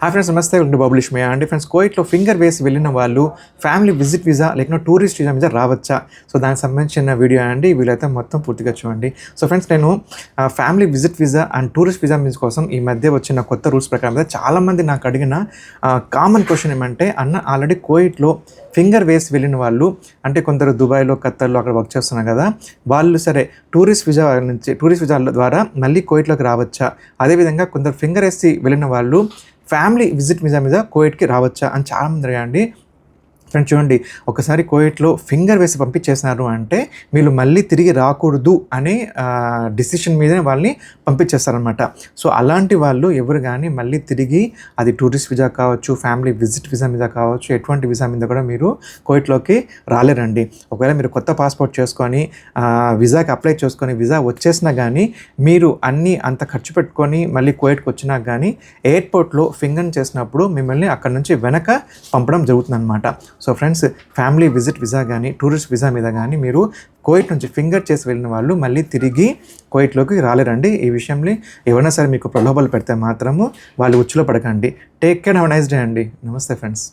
Hi friends నమస్తే. ఉండి publish మే అండి ఫ్రెండ్స్ కోయిట్లో ఫింగర్ వేసి వెళ్ళిన వాళ్ళు ఫ్యామిలీ విజిట్ వీసా లేకుండా టూరిస్ట్ వీసా మీద రావచ్చా? సో దానికి సంబంధించిన వీడియో అండి. వీలైతే మొత్తం పూర్తిగా చూడండి. సో ఫ్రెండ్స్ నేను family visit visa and tourist visa మీద కోసం ఈ మధ్య వచ్చిన కొత్త రూల్స్ ప్రకారం అయితే చాలామంది నాకు అడిగిన కామన్ క్వశ్చన్ ఏమంటే అన్న ఆల్రెడీ కోయిట్లో ఫింగర్ వేసి వెళ్ళిన వాళ్ళు అంటే కొందరు దుబాయ్లో ఖత్తర్లో అక్కడ వర్క్ చేస్తున్నారు కదా వాళ్ళు సరే టూరిస్ట్ వీసా నుంచి టూరిస్ట్ వీసా ద్వారా మళ్ళీ కోయిట్లోకి రావచ్చా? అదేవిధంగా కొందరు ఫింగర్ వేసి వెళ్ళిన వాళ్ళు ఫ్యామిలీ విజిట్ మీద మీద కోవిడ్కి రావచ్చా అని చాలామంది అడిగాండి ఫ్రెండ్ చూడండి ఒకసారి కోయిట్లో ఫింగర్ వేసి పంపించేసినారు అంటే వీళ్ళు మళ్ళీ తిరిగి రాకూడదు అనే డిసిషన్ మీదనే వాళ్ళని పంపించేస్తారనమాట సో అలాంటి వాళ్ళు ఎవరు కానీ మళ్ళీ తిరిగి అది టూరిస్ట్ వీసా కావచ్చు ఫ్యామిలీ విజిట్ వీసా మీద కావచ్చు ఎటువంటి వీసా మీద కూడా మీరు కోయిట్లోకి రాలేరండి. ఒకవేళ మీరు కొత్త పాస్పోర్ట్ చేసుకొని ఆ, వీసాకి అప్లై చేసుకొని వీసా వచ్చేసినా కానీ మీరు అన్నీ అంత ఖర్చు పెట్టుకొని మళ్ళీ కోయిట్కి వచ్చినా కానీ ఎయిర్పోర్ట్లో ఫింగర్ చేసినప్పుడు మిమ్మల్ని అక్కడ నుంచి వెనక పంపడం జరుగుతుందన్నమాట. So friends family visit visa కానీ టూరిస్ట్ వీసా మీద కానీ మీరు కోయిట్ నుంచి ఫింగర్ చేసి వెళ్ళిన వాళ్ళు మళ్ళీ తిరిగి కోయిట్లోకి రాలేరండి. ఈ విషయంలో ఎవరైనా సరే మీకు ప్రలోభాలు పెడితే మాత్రము వాళ్ళు ఉచ్చులో పడకండి. Take care have nice day అండి. నమస్తే ఫ్రెండ్స్.